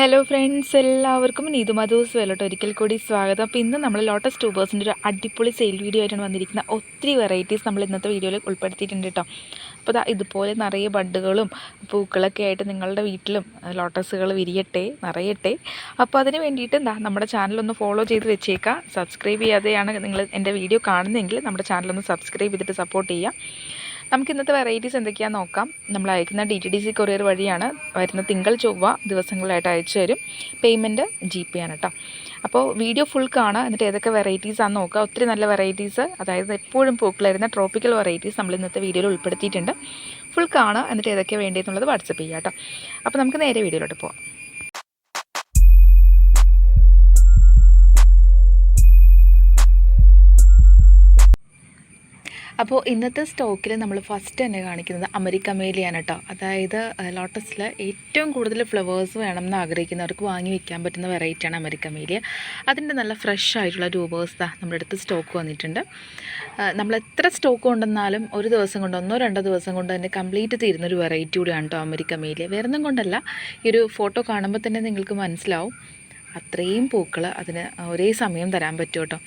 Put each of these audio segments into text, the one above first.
Hello friends എല്ലാവർക്കും നീതു മധൂസ് വേലോട്ട് ഒരിക്കൽ കൂടി സ്വാഗതം. അപ്പോൾ ഇന്ന് നമ്മൾ ലോട്ടസ് ട്യൂബേഴ്സിന്റെ ഒരു അടിപൊളി സെയിൽ വീഡിയോ ആയിട്ടാണ് വന്നിരിക്കുന്ന ഒത്തിരി വെറൈറ്റീസ് നമ്മൾ ഇന്നത്തെ വീഡിയോയിൽ ഉൾപ്പെടുത്തിയിട്ടുണ്ട് കേട്ടോ അപ്പോൾ ദാ ഇതുപോലെ നിറയെ ബഡുകളും പൂക്കളൊക്കെ ആയിട്ട് നിങ്ങളുടെ വീട്ടിലും ലോട്ടസുകൾ വിരിയട്ടെ നിറയട്ടെ. അപ്പോൾ അതിന് വേണ്ടിയിട്ട് എന്താ നമ്മുടെ ചാനലൊന്ന് ഫോളോ ചെയ്ത് വെച്ചേക്കാം. സബ്സ്ക്രൈബ് ചെയ്യാതെയാണ് നിങ്ങൾ എന്റെ വീഡിയോ കാണുന്നതെങ്കിൽ നമ്മുടെ ചാനലൊന്ന് സബ്സ്ക്രൈബ് ചെയ്തിട്ട് സപ്പോർട്ട് ചെയ്യാം. നമുക്ക് ഇന്നത്തെ വെറൈറ്റീസ് എന്തൊക്കെയാണെന്ന് നോക്കാം. നമ്മൾ അയക്കുന്ന D T D C courier വഴിയാണ് വരുന്ന തിങ്കൾ ചൊവ്വ ദിവസങ്ങളിലായിട്ട് അയച്ചു തരും. പേയ്മെന്റ് ജി പേ ആണ് കേട്ടോ അപ്പോൾ വീഡിയോ ഫുൾ കാണുക എന്നിട്ട് ഏതൊക്കെ വെറൈറ്റീസ് ആണെന്ന് നോക്കുക. ഒത്തിരി നല്ല വെറൈറ്റീസ് അതായത് എപ്പോഴും പൂക്കളായിരുന്ന ട്രോപ്പിക്കൽ വെറൈറ്റീസ് നമ്മൾ ഇന്നത്തെ വീഡിയോയിൽ ഉൾപ്പെടുത്തിയിട്ടുണ്ട്. ഫുൾ കാണുക എന്നിട്ട് ഏതൊക്കെ വേണ്ടിയെന്നുള്ളത് വാട്സപ്പ് ചെയ്യുക കേട്ടോ അപ്പോൾ നമുക്ക് നേരെ വീഡിയോയിലോട്ട് പോകാം അപ്പോൾ ഇന്നത്തെ സ്റ്റോക്കിൽ നമ്മൾ ഫസ്റ്റ് തന്നെ കാണിക്കുന്നത് അമരിക്ക മേലിയാണ് കേട്ടോ അതായത് ലോട്ടസിൽ ഏറ്റവും കൂടുതൽ ഫ്ലവേഴ്സ് വേണം എന്ന് ആഗ്രഹിക്കുന്നവർക്ക് വാങ്ങി വയ്ക്കാൻ പറ്റുന്ന വെറൈറ്റിയാണ് അമേരിക്ക മേലിയ അതിന്റെ നല്ല ഫ്രഷ് ആയിട്ടുള്ള രൂപേഴ്സ് നമ്മുടെ അടുത്ത് സ്റ്റോക്ക് വന്നിട്ടുണ്ട്. നമ്മൾ എത്ര സ്റ്റോക്ക് കൊണ്ടുവന്നാലും ഒരു ദിവസം കൊണ്ട് ഒന്നോ രണ്ടോ ദിവസം കൊണ്ട് തന്നെ കംപ്ലീറ്റ് തീരുന്ന ഒരു വെറൈറ്റി കൂടിയാണ് കേട്ടോ അമേരിക്ക മേലിയ വേറൊന്നും കൊണ്ടല്ല ഈ ഒരു ഫോട്ടോ കാണുമ്പോൾ തന്നെ നിങ്ങൾക്ക് മനസ്സിലാവും. അത്രയും പൂക്കൾ അതിന് ഒരേ സമയം തരാൻ പറ്റും കേട്ടോ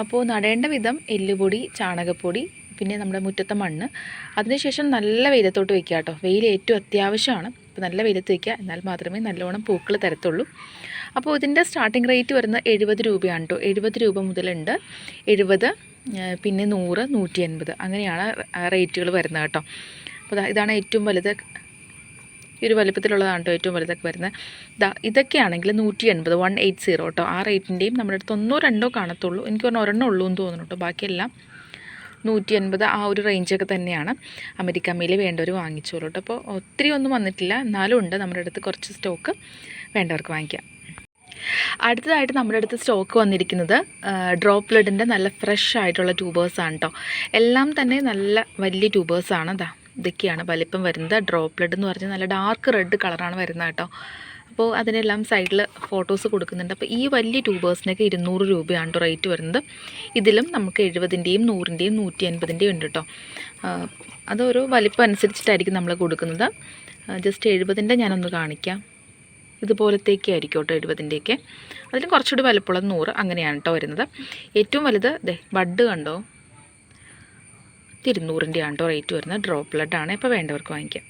അപ്പോൾ നടേണ്ട വിധം എല്ലുപൊടി ചാണകപ്പൊടി പിന്നെ നമ്മുടെ മുറ്റത്തെ മണ്ണ്. അതിനുശേഷം നല്ല വെയിലത്തോട്ട് വെക്കുക കേട്ടോ. വെയിൽ ഏറ്റവും അത്യാവശ്യമാണ്. അപ്പോൾ നല്ല വെയിലത്ത് വയ്ക്കുക എന്നാൽ മാത്രമേ നല്ലോണം പൂക്കൾ തരത്തുള്ളൂ. അപ്പോൾ ഇതിന്റെ സ്റ്റാർട്ടിംഗ് റേറ്റ് വരുന്നത് എഴുപത് രൂപയാണ് കേട്ടോ. എഴുപത് രൂപ മുതലുണ്ട്. എഴുപത് പിന്നെ നൂറ് നൂറ്റി അൻപത് അങ്ങനെയാണ് റേറ്റുകൾ വരുന്നത് കേട്ടോ. അപ്പോൾ ഇതാണ് ഏറ്റവും വലുത്. ഈ ഒരു വലുപ്പത്തിലുള്ളതാണ് കേട്ടോ ഏറ്റവും വലുതൊക്കെ വരുന്നത്. ഇതാ ഇതൊക്കെയാണെങ്കിൽ നൂറ്റി എൺപത് വൺ എയ്റ്റ് സീറോ കേട്ടോ. ആ റേറ്റിന്റെയും നമ്മുടെ അടുത്ത് ഒന്നോ രണ്ടോ കാണത്തുള്ളൂ. എനിക്ക് പറഞ്ഞാൽ ഒരെണ്ണം ഉള്ളൂ എന്ന് തോന്നുന്നു കേട്ടോ. ബാക്കിയെല്ലാം നൂറ്റി അൻപത് ആ ഒരു റേഞ്ചൊക്കെ തന്നെയാണ്. അമേരിക്ക മേലെ വേണ്ടവർ വാങ്ങിച്ചോളൂ കേട്ടോ അപ്പോൾ ഒത്തിരി ഒന്നും വന്നിട്ടില്ല. എന്നാലും ഉണ്ട് നമ്മുടെ അടുത്ത് കുറച്ച് സ്റ്റോക്ക് വേണ്ടവർക്ക് വാങ്ങിക്കാം. അടുത്തതായിട്ട് നമ്മുടെ അടുത്ത് സ്റ്റോക്ക് വന്നിരിക്കുന്നത് ഡ്രോപ്പ് ലെഡിന്റെ നല്ല ഫ്രഷ് ആയിട്ടുള്ള ട്യൂബേഴ്സാണ് കേട്ടോ എല്ലാം തന്നെ നല്ല വലിയ ട്യൂബേഴ്സാണ് ഇതാ ഇതൊക്കെയാണ് വലിപ്പം വരുന്നത്. ഡ്രോപ്പ് ലെഡ് എന്ന് പറഞ്ഞാൽ നല്ല ഡാർക്ക് റെഡ് കളറാണ് വരുന്നത് കേട്ടോ. അപ്പോൾ അതിനെല്ലാം സൈഡിൽ ഫോട്ടോസ് കൊടുക്കുന്നുണ്ട്. അപ്പോൾ ഈ വലിയ ട്യൂബേഴ്സിനൊക്കെ ഇരുന്നൂറ് രൂപയാണ് റേറ്റ് വരുന്നത്. ഇതിലും നമുക്ക് എഴുപതിന്റെയും നൂറിന്റെയും നൂറ്റി അൻപതിന്റെയും ഉണ്ട് കേട്ടോ അതൊരു വലിപ്പം അനുസരിച്ചിട്ടായിരിക്കും നമ്മൾ കൊടുക്കുന്നത്. ജസ്റ്റ് എഴുപതിന്റെ ഞാനൊന്ന് കാണിക്കാം. ഇതുപോലത്തേക്ക് ആയിരിക്കും കേട്ടോ എഴുപതിന്റെയൊക്കെ അതിന് കുറച്ചുകൂടി വലുപ്പമുള്ളത് നൂറ് അങ്ങനെയാണ് കേട്ടോ വരുന്നത്. ഏറ്റവും വലുത് ദേ ബഡ് കണ്ടോ? തിരുന്നൂറിന്റെയാണ് കേട്ടോ റേറ്റ് വരുന്നത്. ഡ്രോപ്പ് ആണ് ഇപ്പോൾ വേണ്ടവർക്ക് വാങ്ങിക്കാം.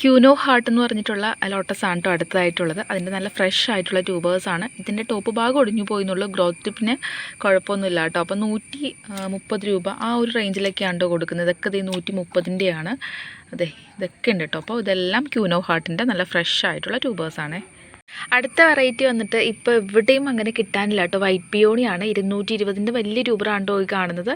ക്യൂനോ ഹാർട്ട് എന്ന് പറഞ്ഞിട്ടുള്ള ലോട്ടസ് ആണ് കേട്ടോ അടുത്തതായിട്ടുള്ളത്. അതിന്റെ നല്ല ഫ്രഷ് ആയിട്ടുള്ള ട്യൂബേഴ്സ് ആണ്. ഇതിന്റെ ടോപ്പ് ഭാഗം ഒടിഞ്ഞു പോയിന്നുള്ളൂ ഗ്രോത്ത് ടിപ്പിന് കുഴപ്പമൊന്നുമില്ല കേട്ടോ അപ്പോൾ നൂറ്റി മുപ്പത് രൂപ ആ ഒരു റേഞ്ചിലൊക്കെയാണ് കൊടുക്കുന്നത്. ഇതൊക്കെ ഇത് നൂറ്റി മുപ്പതിന്റെയാണ് അതെ ഇതൊക്കെ ഉണ്ട് കേട്ടോ അപ്പോൾ ഇതെല്ലാം ക്യൂനോ ഹാർട്ടിന്റെ നല്ല ഫ്രഷ് ആയിട്ടുള്ള ട്യൂബേഴ്സാണ് അടുത്ത വെറൈറ്റി വന്നിട്ട് ഇപ്പോൾ എവിടെയും അങ്ങനെ കിട്ടാനില്ല കേട്ടോ. വൈറ്റ് പിയോണിയാണ് ഇരുന്നൂറ്റി ഇരുപതിന്റെ വലിയ രൂപറാണ് കേട്ടോ ഈ കാണുന്നത്.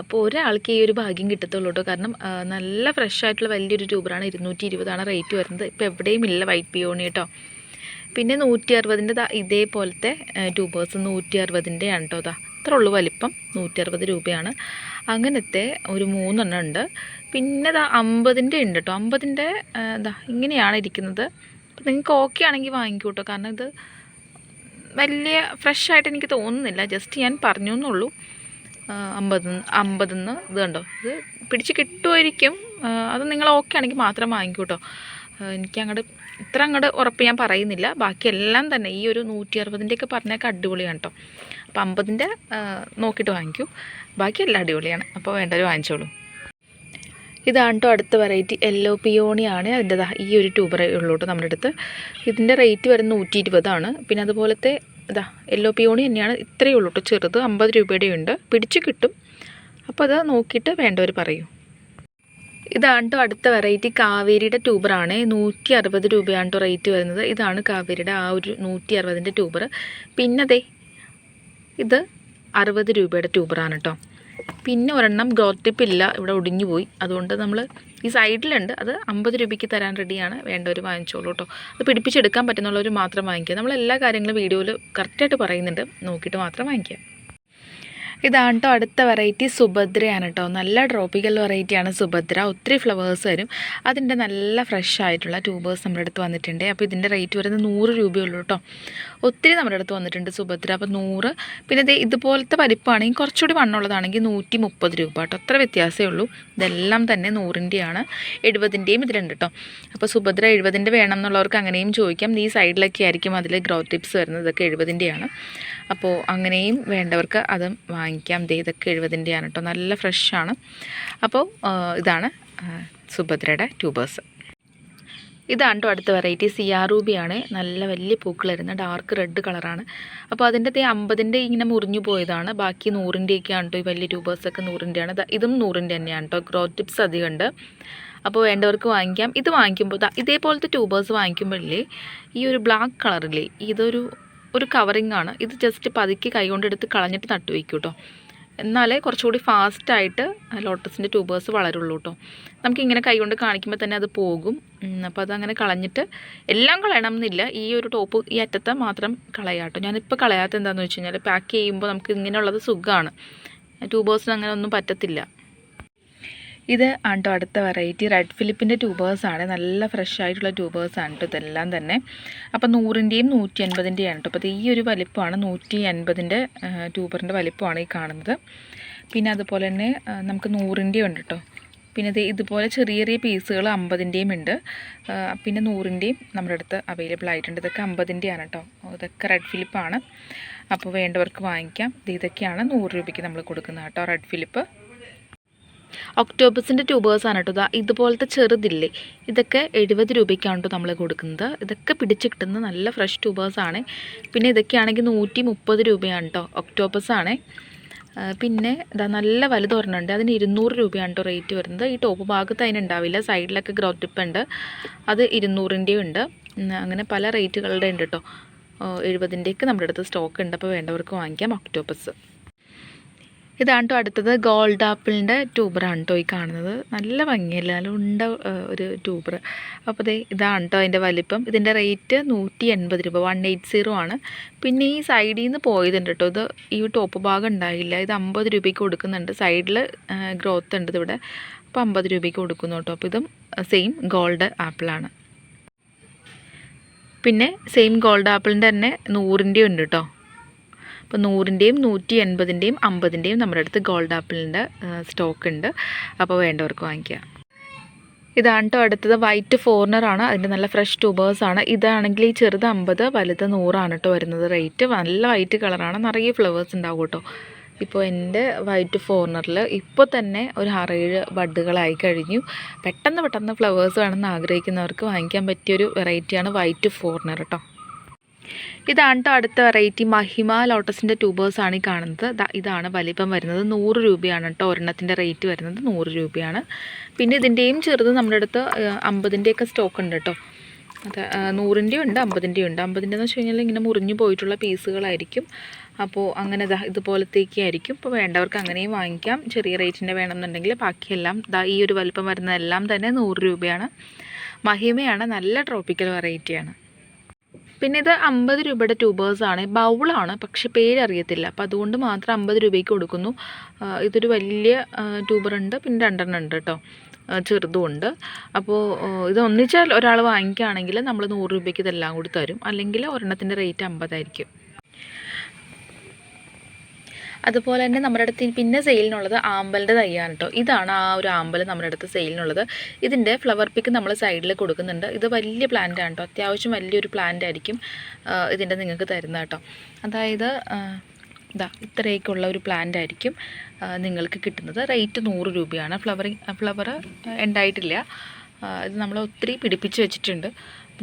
അപ്പോൾ ഒരാൾക്ക് ഈ ഒരു ഭാഗ്യം കിട്ടത്തുള്ളൂ കേട്ടോ. കാരണം നല്ല ഫ്രഷ് ആയിട്ടുള്ള വലിയൊരു രൂപറാണ് ഇരുന്നൂറ്റി ഇരുപതാണ് റേറ്റ് വരുന്നത്. ഇപ്പോൾ എവിടെയും ഇല്ല വൈറ്റ് പിയോണി കേട്ടോ പിന്നെ നൂറ്റി അറുപതിന്റെ ഇതേപോലത്തെ ട്യൂബേഴ്സ് നൂറ്റി അറുപതിന്റെ ആണ് കേട്ടോ അതാ അത്ര ഉള്ളൂ വലിപ്പം. നൂറ്റി അറുപത് രൂപയാണ്. അങ്ങനത്തെ ഒരു മൂന്നെണ്ണം ഉണ്ട്. പിന്നെ അതാ അമ്പതിന്റെ ഉണ്ട് കേട്ടോ അമ്പതിന്റെ ഇതാ ഇങ്ങനെയാണ് ഇരിക്കുന്നത്. നിങ്ങൾക്ക് ഓക്കെ ആണെങ്കിൽ വാങ്ങിക്കൂട്ടോ. കാരണം ഇത് വലിയ ഫ്രഷ് ആയിട്ട് എനിക്ക് തോന്നുന്നില്ല. ജസ്റ്റ് ഞാൻ പറഞ്ഞു എന്നുള്ളൂ അമ്പത് അമ്പതെന്ന് ഇത് കണ്ടോ? ഇത് പിടിച്ച് കിട്ടുമായിരിക്കും അത് നിങ്ങൾ ഓക്കെ ആണെങ്കിൽ മാത്രം വാങ്ങിക്കൂട്ടോ. എനിക്ക് അങ്ങോട്ട് ഇത്ര അങ്ങോട്ട് ഉറപ്പ് ഞാൻ പറയുന്നില്ല. ബാക്കിയെല്ലാം തന്നെ ഈ ഒരു നൂറ്റി അറുപതിന്റെയൊക്കെ പറഞ്ഞൊക്കെ അടിപൊളിയാണ് കേട്ടോ അപ്പോൾ അമ്പതിന്റെ നോക്കിയിട്ട് വാങ്ങിക്കൂ. ബാക്കിയെല്ലാം അടിപൊളിയാണ്. അപ്പോൾ വേണ്ടവർ വാങ്ങിച്ചോളൂ. ഇതാണ് കേട്ടോ അടുത്ത വെറൈറ്റി യെല്ലോ പിയോണിയാണ് അതിന്റെ ഈ ഒരു ട്യൂബറേ ഉള്ളൂ കേട്ടോ നമ്മുടെ അടുത്ത്. ഇതിന്റെ റേറ്റ് വരുന്നത് നൂറ്റി ഇരുപതാണ് പിന്നെ അതുപോലത്തെ ഇതാ യെല്ലോ പിയോണി തന്നെയാണ് ഇത്രയേ ഉള്ളൂ കേട്ടോ ചെറുത് അമ്പത് രൂപയുടെ ഉണ്ട്. പിടിച്ച് കിട്ടും. അപ്പോൾ അത് നോക്കിയിട്ട് വേണ്ടവർ പറയൂ. ഇതാണ് കേട്ടോ അടുത്ത വെറൈറ്റി കാവേരിയുടെ ട്യൂബറാണ് നൂറ്റി അറുപത് രൂപയാണ് കേട്ടോ റേറ്റ് വരുന്നത്. ഇതാണ് കാവേരിയുടെ ആ ഒരു നൂറ്റി അറുപതിന്റെ ട്യൂബർ പിന്നതേ ഇത് അറുപത് രൂപയുടെ ട്യൂബറാണ് കേട്ടോ പിന്നെ ഒരെണ്ണം ഗ്രോത്ത് ടിപ്പ് ഇല്ല ഇവിടെ ഒടിഞ്ഞു പോയി. അതുകൊണ്ട് നമ്മൾ ഈ സൈഡിലുണ്ട് അത് അമ്പത് രൂപയ്ക്ക് തരാൻ റെഡിയാണ് വേണ്ടവർ വാങ്ങിച്ചോളൂ കേട്ടോ അത് പിടിപ്പിച്ചെടുക്കാൻ പറ്റുന്നുള്ളവർ മാത്രം വാങ്ങിക്കുക. നമ്മൾ എല്ലാ കാര്യങ്ങളും വീഡിയോയിൽ കറക്റ്റായിട്ട് പറയുന്നുണ്ട്. നോക്കിയിട്ട് മാത്രം വാങ്ങിക്കുക. ഇതാണ് കേട്ടോ അടുത്ത വെറൈറ്റി സുഭദ്രയാണ് കേട്ടോ നല്ല ട്രോപ്പിക്കൽ വെറൈറ്റിയാണ് സുഭദ്ര. ഒത്തിരി ഫ്ലവേഴ്സ് വരും. അതിന്റെ നല്ല ഫ്രഷ് ആയിട്ടുള്ള ട്യൂബേഴ്സ് നമ്മുടെ അടുത്ത് വന്നിട്ടുണ്ട്. അപ്പോൾ ഇതിന്റെ റേറ്റ് വരുന്നത് നൂറ് രൂപയുള്ളൂ കേട്ടോ ഒത്തിരി നമ്മുടെ അടുത്ത് വന്നിട്ടുണ്ട് സുഭദ്ര. അപ്പോൾ നൂറ്. പിന്നെ ദേ ഇതുപോലത്തെ പരിപ്പാണെങ്കിൽ കുറച്ചുകൂടി വണ്ണുള്ളതാണെങ്കിൽ നൂറ്റി മുപ്പത് രൂപ കേട്ടോ അത്ര വ്യത്യാസമേ ഉള്ളൂ. ഇതെല്ലാം തന്നെ നൂറിന്റെയാണ്. എഴുപതിന്റെയും ഇതിലുണ്ട് കേട്ടോ അപ്പോൾ സുഭദ്ര എഴുപതിന്റെ വേണം എന്നുള്ളവർക്ക് അങ്ങനെയും ചോദിക്കാം. ഈ സൈഡിലൊക്കെ ആയിരിക്കും അതിൽ ഗ്രോത്ത് ടിപ്സ് വരുന്നത്. ഇതൊക്കെ എഴുപതിന്റെയാണ്. അപ്പോൾ അങ്ങനെയും വേണ്ടവർക്ക് അതും വാങ്ങിക്കാം. ഇതൊക്കെ എഴുപതിന്റെയാണ് കേട്ടോ നല്ല ഫ്രഷാണ്. അപ്പോൾ ഇതാണ് സുഭദ്രയുടെ ട്യൂബേഴ്സ്. ഇതാണ് കേട്ടോ അടുത്ത വെറൈറ്റി. സിയാറൂബിയാണ് നല്ല വലിയ പൂക്കൾ വരുന്ന ഡാർക്ക് റെഡ് കളറാണ്. അപ്പോൾ അതിന്റെ തേ അമ്പതിന്റെ ഇങ്ങനെ മുറിഞ്ഞു പോയതാണ്. ബാക്കി നൂറിന്റെയൊക്കെയാണ് കേട്ടോ ഈ വലിയ ട്യൂബേഴ്സൊക്കെ നൂറിന്റെയാണ് ഇതും നൂറിന്റെ തന്നെയാണ് കേട്ടോ ഗ്രോ ടിപ്സ് അധികമുണ്ട് അപ്പോൾ വേണ്ടവർക്ക് വാങ്ങിക്കാം. ഇത് വാങ്ങിക്കുമ്പോൾ ഇതേപോലത്തെ ട്യൂബേഴ്സ് വാങ്ങിക്കുമ്പോഴില്ലേ ഈ ഒരു ബ്ലാക്ക് കളറില്ലേ ഇതൊരു ഒരു കവറിങ് ആണ്. ഇത് ജസ്റ്റ് പതുക്കി കൈകൊണ്ടെടുത്ത് കളഞ്ഞിട്ട് നട്ടു വയ്ക്കും കേട്ടോ എന്നാലേ കുറച്ചുകൂടി ഫാസ്റ്റായിട്ട് ലോട്ടസിന്റെ ട്യൂബേഴ്സ് വളരുള്ളൂ കേട്ടോ നമുക്കിങ്ങനെ കൈകൊണ്ട് കാണിക്കുമ്പോൾ തന്നെ അത് പോകും. അപ്പോൾ അതങ്ങനെ കളഞ്ഞിട്ട് എല്ലാം കളയണം എന്നില്ല. ഈ ഒരു ടോപ്പ് ഈ അറ്റത്തെ മാത്രം കളയാം കേട്ടോ ഞാനിപ്പോൾ കളയാത്ത എന്താണെന്ന് വെച്ച് കഴിഞ്ഞാൽ പാക്ക് ചെയ്യുമ്പോൾ നമുക്ക് ഇങ്ങനെയുള്ളത് സുഖമാണ് ട്യൂബേഴ്സിന് അങ്ങനെ ഒന്നും പറ്റത്തില്ല. ഇത് ആണ്ടോ അടുത്ത വെറൈറ്റി റെഡ് ഫിലിപ്പിന്റെ ട്യൂബേഴ്സാണ് നല്ല ഫ്രഷ് ആയിട്ടുള്ള ട്യൂബേഴ്സാണ് കേട്ടോ ഇതെല്ലാം തന്നെ. അപ്പോൾ നൂറിന്റെയും നൂറ്റി അൻപതിന്റെയാണ് കേട്ടോ അപ്പോൾ ഈ ഒരു വലിപ്പമാണ് നൂറ്റി അൻപതിന്റെ ട്യൂബറിന്റെ വലിപ്പമാണ് ഈ കാണുന്നത്. പിന്നെ അതുപോലെ തന്നെ നമുക്ക് നൂറിന്റെയും ഉണ്ട് കേട്ടോ പിന്നെ ഇത് ഇതുപോലെ ചെറിയ ചെറിയ പീസുകൾ അമ്പതിന്റെയും ഉണ്ട്. പിന്നെ നൂറിന്റെയും നമ്മുടെ അടുത്ത് അവൈലബിൾ ആയിട്ടുണ്ട്. ഇതൊക്കെ അമ്പതിന്റെയാണ് കേട്ടോ ഇതൊക്കെ റെഡ് ഫിലിപ്പാണ് അപ്പോൾ വേണ്ടവർക്ക് വാങ്ങിക്കാം. ഇത് ഇതൊക്കെയാണ് നൂറ് രൂപയ്ക്ക് നമ്മൾ കൊടുക്കുന്നത് കേട്ടോ റെഡ് ഫിലിപ്പ് ഒക്ടോബസിന്റെ ട്യൂബേഴ്സാണ് കേട്ടോ. ഇതാ ഇതുപോലത്തെ ചെറുതില്ലേ. ഇതൊക്കെ എഴുപത് രൂപയ്ക്കാണ് കേട്ടോ നമ്മൾ കൊടുക്കുന്നത്. ഇതൊക്കെ പിടിച്ച് കിട്ടുന്ന നല്ല ഫ്രഷ് ട്യൂബേഴ്സാണ് പിന്നെ ഇതൊക്കെയാണെങ്കിൽ നൂറ്റി മുപ്പത് രൂപയാണ് കേട്ടോ. ഒക്ടോബസാണ് പിന്നെ ഇതാ നല്ല വലുത് ഒരെണ്ണമുണ്ട് അതിന് ഇരുന്നൂറ് രൂപയാണ് കേട്ടോ റേറ്റ് വരുന്നത്. ഈ ടോപ്പ് ഭാഗത്ത് അതിനുണ്ടാവില്ല സൈഡിലൊക്കെ ഗ്രോ ഉണ്ട്. അത് ഇരുന്നൂറിന്റെയും ഉണ്ട്. അങ്ങനെ പല റേറ്റുകളുടെ ഉണ്ട് കേട്ടോ. എഴുപതിന്റെയൊക്കെ നമ്മുടെ അടുത്ത് സ്റ്റോക്ക് ഉണ്ട്. അപ്പോൾ വേണ്ടവർക്ക് വാങ്ങിക്കാം. ഒക്ടോബസ് ഇതാണ് കേട്ടോ അടുത്തത്. ഗോൾഡ് ആപ്പിളിന്റെ ട്യൂബറാണ് കേട്ടോ ഈ കാണുന്നത്. നല്ല ഭംഗിയല്ല? നല്ല ഉണ്ട ഒരു ട്യൂബർ അപ്പോൾ ദേ ഇതാണ് കേട്ടോ അതിന്റെ വലിപ്പം. ഇതിന്റെ റേറ്റ് നൂറ്റി എൺപത് രൂപ. വൺ എയ്റ്റ് സീറോ ആണ്. പിന്നെ ഈ സൈഡിൽ നിന്ന് പോയതുണ്ട് കേട്ടോ ഇത് ഈ ടോപ്പ് ഭാഗം ഉണ്ടായില്ല. ഇത് അമ്പത് രൂപയ്ക്ക് കൊടുക്കുന്നുണ്ട്. സൈഡിൽ ഗ്രോത്ത് ഉണ്ട് ഇതിവിടെ അപ്പോൾ അമ്പത് രൂപയ്ക്ക് കൊടുക്കുന്നു കേട്ടോ അപ്പോൾ ഇതും സെയിം ഗോൾഡ് ആപ്പിളാണ്. പിന്നെ സെയിം ഗോൾഡ് ആപ്പിളിന്റെ തന്നെ നൂറിന്റെയും ഉണ്ട് കേട്ടോ അപ്പോൾ നൂറിന്റെയും നൂറ്റി എൺപതിന്റെയും അമ്പതിന്റെയും നമ്മുടെ അടുത്ത് ഗോൾഡ് ആപ്പിളിന്റെ സ്റ്റോക്ക് ഉണ്ട്. അപ്പോൾ വേണ്ടവർക്ക് വാങ്ങിക്കുക ഇതാണ് കേട്ടോ അടുത്തത് വൈറ്റ് ഫോറിനറാണ് അതിന്റെ നല്ല ഫ്രഷ് ട്യൂബേഴ്സാണ് ഇതാണെങ്കിൽ ഈ ചെറുത് അമ്പത് വലുത് നൂറാണ് കേട്ടോ വരുന്നത് റേറ്റ് നല്ല വൈറ്റ് കളറാണ് നിറയെ ഫ്ലവേഴ്സ് ഉണ്ടാവും കേട്ടോ ഇപ്പോൾ എന്റെ വൈറ്റ് ഫോർണറിൽ ഇപ്പോൾ തന്നെ ഒരു ആറേഴ് ബഡുകളായി കഴിഞ്ഞു. പെട്ടെന്ന് പെട്ടെന്ന് ഫ്ലവേഴ്സ് വേണമെന്ന് ആഗ്രഹിക്കുന്നവർക്ക് വാങ്ങിക്കാൻ പറ്റിയൊരു വെറൈറ്റിയാണ് വൈറ്റ് ഫോർണർ കേട്ടോ ഇതാണ് അടുത്ത വെറൈറ്റി മഹിമ ലോട്ടസിന്റെ ട്യൂബേഴ്സാണ് ഈ കാണുന്നത്. ഇതാണ് വലിപ്പം വരുന്നത്. നൂറ് രൂപയാണ് കേട്ടോ ഒരെണ്ണത്തിന്റെ റേറ്റ് വരുന്നത്. നൂറ് രൂപയാണ്. പിന്നെ ഇതിന്റെയും ചെറുത് നമ്മുടെ അടുത്ത് അമ്പതിന്റെയൊക്കെ സ്റ്റോക്ക് ഉണ്ട് കേട്ടോ അത് നൂറിന്റെയും ഉണ്ട് അമ്പതിന്റെയും ഉണ്ട്. അമ്പതിന്റെ എന്ന് വെച്ച് കഴിഞ്ഞാൽ ഇങ്ങനെ മുറിഞ്ഞു പോയിട്ടുള്ള പീസുകളായിരിക്കും. അപ്പോൾ അങ്ങനെ ദാ ഇതുപോലത്തേക്ക് ആയിരിക്കും. ഇപ്പോൾ വേണ്ടവർക്ക് അങ്ങനെയും വാങ്ങിക്കാം. ചെറിയ റേറ്റിന്റെ വേണമെന്നുണ്ടെങ്കിൽ ബാക്കിയെല്ലാം ദാ ഈ ഒരു വലിപ്പം വരുന്നതെല്ലാം തന്നെ നൂറ് രൂപയാണ്. മഹിമയാണ്. നല്ല ട്രോപ്പിക്കൽ വെറൈറ്റിയാണ് പിന്നെ ഇത് അമ്പത് രൂപയുടെ ട്യൂബേഴ്സ് ട്യൂബേഴ്സാണ്. ബൗളാണ് പക്ഷെ പേരറിയത്തില്ല. അപ്പോൾ അതുകൊണ്ട് മാത്രം അമ്പത് രൂപയ്ക്ക് കൊടുക്കുന്നു. ഇതൊരു വലിയ ട്യൂബർ ഉണ്ട് പിന്നെ രണ്ടെണ്ണം ഉണ്ട് കേട്ടോ. ചെറുതുമുണ്ട് അപ്പോൾ ഇത് ഒന്നിച്ചാൽ ഒരാൾ വാങ്ങിക്കുകയാണെങ്കിൽ നമ്മൾ നൂറ് രൂപയ്ക്ക് ഇതെല്ലാം കൂടി തരും. അല്ലെങ്കിൽ ഒരെണ്ണത്തിന്റെ റേറ്റ് അമ്പതായിരിക്കും. അതുപോലെ തന്നെ നമ്മുടെ അടുത്ത് പിന്നെ സെയിലിനുള്ളത് ആമ്പലിന്റെ തൈയാണ് കേട്ടോ. ഇതാണ് ആ ഒരു ആമ്പൽ നമ്മുടെ അടുത്ത് സെയിലിനുള്ളത്. ഇതിന്റെ ഫ്ലവർ പിക്ക് നമ്മൾ സൈഡിൽ കൊടുക്കുന്നുണ്ട്. ഇത് വലിയ പ്ലാന്റ് ആണ് കേട്ടോ. അത്യാവശ്യം വലിയൊരു പ്ലാന്റ് ആയിരിക്കും ഇതിന്റെ നിങ്ങൾക്ക് തരുന്നത് കേട്ടോ. അതായത് ഇതാ ഇത്രയൊക്കെയുള്ള ഒരു പ്ലാന്റ് ആയിരിക്കും നിങ്ങൾക്ക് കിട്ടുന്നത്. റേറ്റ് നൂറ് രൂപയാണ്. ഫ്ലവറിങ് ഫ്ലവർ ഉണ്ടായിട്ടില്ല. ഇത് നമ്മൾ ഒത്തിരി പിടിപ്പിച്ച് വെച്ചിട്ടുണ്ട്.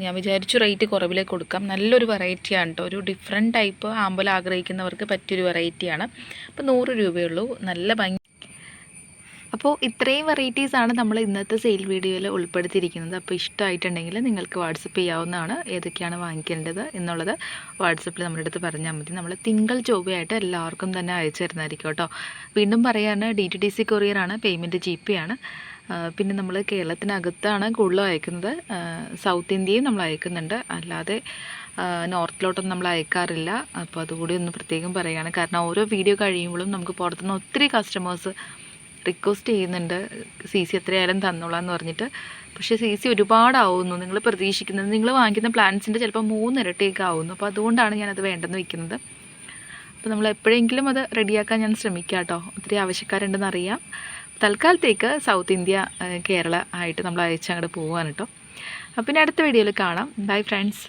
ഞാൻ വിചാരിച്ചു റേറ്റ് കുറവിലേക്ക് കൊടുക്കാം. നല്ലൊരു വെറൈറ്റിയാണ് കേട്ടോ ഒരു ഡിഫറെന്റ് ടൈപ്പ് ആമ്പൽ ആഗ്രഹിക്കുന്നവർക്ക് പറ്റിയൊരു വെറൈറ്റിയാണ് അപ്പോൾ നൂറ് രൂപയുള്ളൂ. നല്ല ഭംഗി. അപ്പോൾ ഇത്രയും വെറൈറ്റീസാണ് നമ്മൾ ഇന്നത്തെ സെയിൽ വീഡിയോയിൽ ഉൾപ്പെടുത്തിയിരിക്കുന്നത്. അപ്പോൾ ഇഷ്ടമായിട്ടുണ്ടെങ്കിൽ നിങ്ങൾക്ക് വാട്സപ്പ് ചെയ്യാവുന്നതാണ്. ഏതൊക്കെയാണ് വാങ്ങിക്കേണ്ടത് എന്നുള്ളത് വാട്സപ്പിൽ നമ്മുടെ അടുത്ത് പറഞ്ഞാൽ മതി. നമ്മൾ തിങ്കൾ ചൊവ്വയായിട്ട് എല്ലാവർക്കും തന്നെ അയച്ചു തരുന്നതായിരിക്കും കേട്ടോ വീണ്ടും പറയാണ് ഡി ടി ഡി സി കൊറിയറാണ് പേയ്മെന്റ് ജി പേ ആണ്. പിന്നെ നമ്മൾ കേരളത്തിനകത്താണ് കൂടുതലും അയക്കുന്നത്. സൗത്ത് ഇന്ത്യയും നമ്മൾ അയക്കുന്നുണ്ട്. അല്ലാതെ നോർത്തിലോട്ടൊന്നും നമ്മൾ അയക്കാറില്ല. അപ്പോൾ അതുകൂടി ഒന്ന് പ്രത്യേകം പറയുകയാണ്. കാരണം ഓരോ വീഡിയോ കഴിയുമ്പോഴും നമുക്ക് പുറത്തുനിന്ന് ഒത്തിരി കസ്റ്റമേഴ്സ് റിക്വസ്റ്റ് ചെയ്യുന്നുണ്ട്. സി സി എത്രയായാലും തന്നോളാം എന്ന് പറഞ്ഞിട്ട്. പക്ഷേ സി സി ഒരുപാടാവുന്നു. നിങ്ങൾ പ്രതീക്ഷിക്കുന്നത് നിങ്ങൾ വാങ്ങിക്കുന്ന പ്ലാൻസിന്റെ ചിലപ്പോൾ മൂന്നിരട്ടിയൊക്കെ ആവുന്നു. അപ്പോൾ അതുകൊണ്ടാണ് ഞാനത് വേണ്ടെന്ന് വെക്കുന്നത്. അപ്പോൾ നമ്മൾ എപ്പോഴെങ്കിലും അത് റെഡിയാക്കാൻ ഞാൻ ശ്രമിക്കാം കേട്ടോ ഒത്തിരി ആവശ്യക്കാരുണ്ടെന്ന് അറിയാം. തൽക്കാലത്തേക്ക് സൗത്ത് ഇന്ത്യ കേരള ആയിട്ട് നമ്മൾ അയച്ചങ്ങോട്ട് പോവാണ് കേട്ടോ അപ്പം പിന്നെ അടുത്ത വീഡിയോയിൽ കാണാം. Bye friends